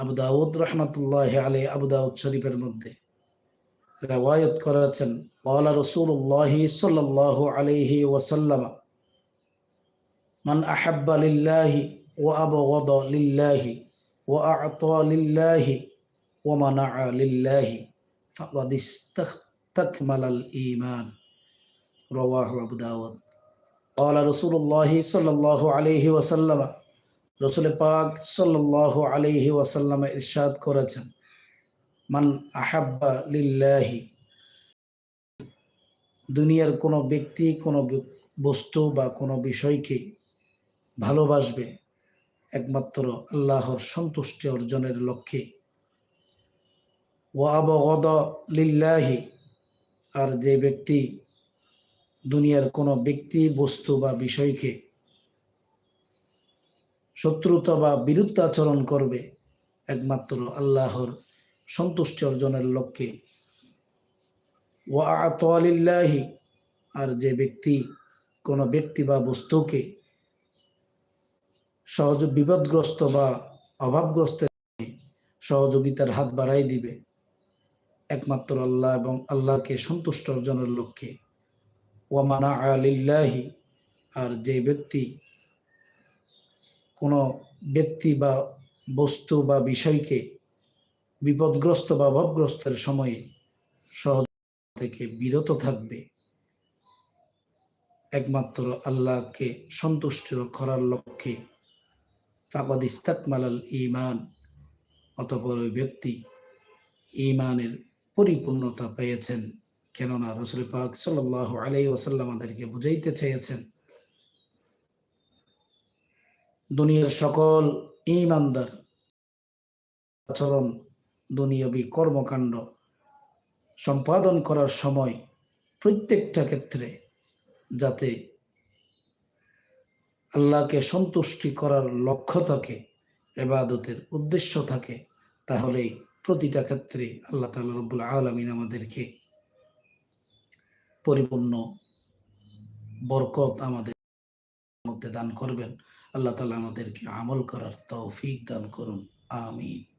আবু দাউদ রহমতুল্লাহ আলী আবু দাউদ শরীফের মধ্যে রেওয়ায়ত করেছেন قال رسول الله صلى الله عليه وسلم من أحب لله وأبغض لله وأعطى لله ومنع لله فقد استكمل الإيمان رواه أبو داود قال رسول الله صلى الله عليه وسلم রসুল পাক সাল্লাহ আলাইহি ওয়াসাল্লাম ইরশাদ করেছেন, মান আহাব্বা লিল্লাহি দুনিয়ার কোনো ব্যক্তি কোনো বস্তু বা কোনো বিষয়কে ভালোবাসবে একমাত্র আল্লাহর সন্তুষ্টি অর্জনের লক্ষ্যে। ও আবগদ লিল্লাহি আর যে ব্যক্তি দুনিয়ার কোনো ব্যক্তি, বস্তু বা বিষয়কে শত্রুতা বা বিরুদ্ধাচরণ করবে একমাত্র আল্লাহর সন্তুষ্টি অর্জনের লক্ষ্যে। ওয়া আতলিল্লাহি, আর যে ব্যক্তি, কোনো ব্যক্তি বা বস্তুকে সহজ বিপদগ্রস্ত বা অভাবগ্রস্ত সহযোগিতার হাত বাড়াই দিবে। একমাত্র আল্লাহ এবং আল্লাহকে সন্তুষ্ট অর্জনের লক্ষ্যে। ওয়ামানা আলিল্লাহি আর যে ব্যক্তি কোনো ব্যক্তি বা বস্তু বা বিষয়কে বিপদগ্রস্ত বা অভাবগ্রস্তের সময়ে সহজ থেকে বিরত থাকবে। একমাত্র আল্লাহকে সন্তুষ্ট করার লক্ষ্যে ফাকাদ ইস্তাকমালাল ইমান অতপর ওই ব্যক্তি ইমানের পরিপূর্ণতা পেয়েছেন। কেননা রসুল পাক সাল্লাহ আলাই ওসাল্লাম আমাদেরকে বুঝাইতে চেয়েছেন দুনিয়ার সকল ইমানদার আচরণ, দুনিয়াবী কর্মকাণ্ড সম্পাদন করার সময় প্রত্যেকটা ক্ষেত্রে যাতে আল্লাহকে সন্তুষ্টি করার লক্ষ্য থাকে, এবাদতের উদ্দেশ্য থাকে, তাহলেই প্রতিটা ক্ষেত্রে আল্লাহ তালা রব্বুল আলমিন আমাদেরকে পরিপূর্ণ বরকত আমাদের মধ্যে দান করবেন। আল্লাহ তালা আমাদেরকে আমল করার তৌফিক দান করুন। আমিন।